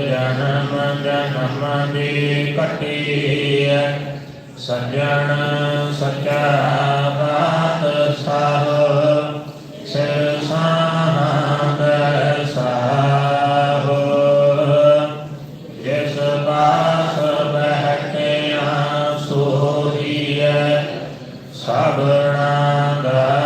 ਜਨਮ ਜਨਮ ਦੀ ਕਟੀ ਸਜਣ ਸਚਾ ਬਾਤ ਸਾਹਿਬ ਸਭਨਾ ਦਾ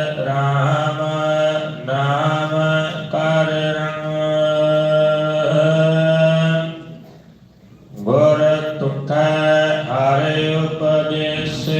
ਹਰ ਰਾਮ ਨਾਮ ਕਰ ਰੰਗ। ਗੁਰ ਤੁਠ ਹਰ ਉਪਦੇਸਿਆ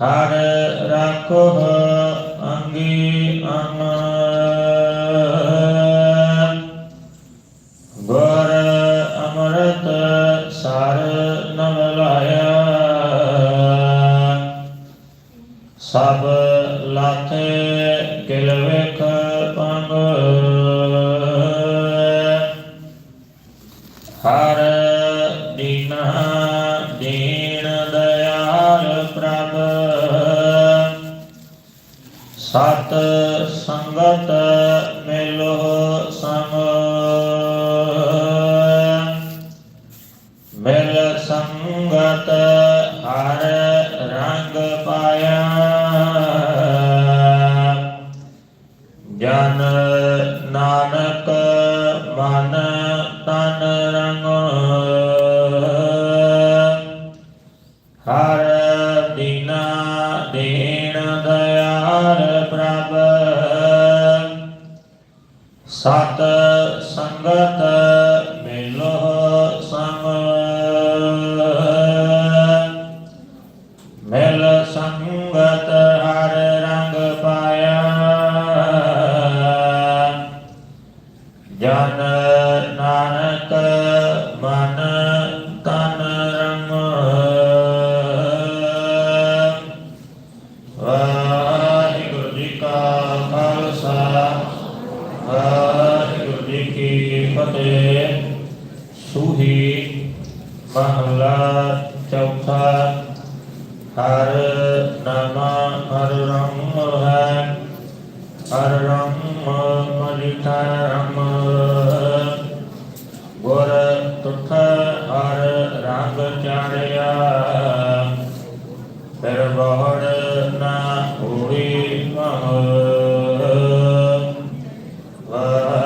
ਹਰ ਰੱਖੋ ਅੰਗੀ ਅੰਗ ਗੁਰ ਅੰਮ੍ਰਿਤ ਸਰ ਨਵ ਲਾਇਆ। ਸਭ ਲਾਥੇ ਕਿਲ ਵੇਖ। ਸਤ ਸੰਗਤ ਮਿਲੋ ਸੰਗ ਮਿਲ ਸੰਗਤ ਹਰ ਰੰਗ ਪਾਇਆ। ਜਨ ਨਾਨਕ ਮਨ ਸੰਗਤ ਮਿਲੋ ਸੰਗ ਮਿਲ ਸੰਗਤ ਹਰ ਰੰਗ ਪਾਇਆ। ਜਨ ਨਾਨਕ ਮਨ ਤਨ ਰੰਗ। ਵਾਹਿਗੁਰੂ ਜੀ ਕਾ ਖਾਲਸਾ। ਵਾਹਿਗੁਰੂ ਫਤਿਹ, ਸੂਹੀ, ਮਹਲਾ, ਚੌਥਾ, ਹਰ ਨਾਮਾ, ਹਰ ਰੰਮ ਹੈ। ਹਰ ਰੰਮ ਮਲਿਤਾ ਰੰਮ ਗੁਰ ਤੁਠ ਹਰ ਰੰਗ ਚਾੜਿਆ। ਫਿਰ ਬਹੜ ਨਾ ਹੋਈ ਮਹ ਵਾ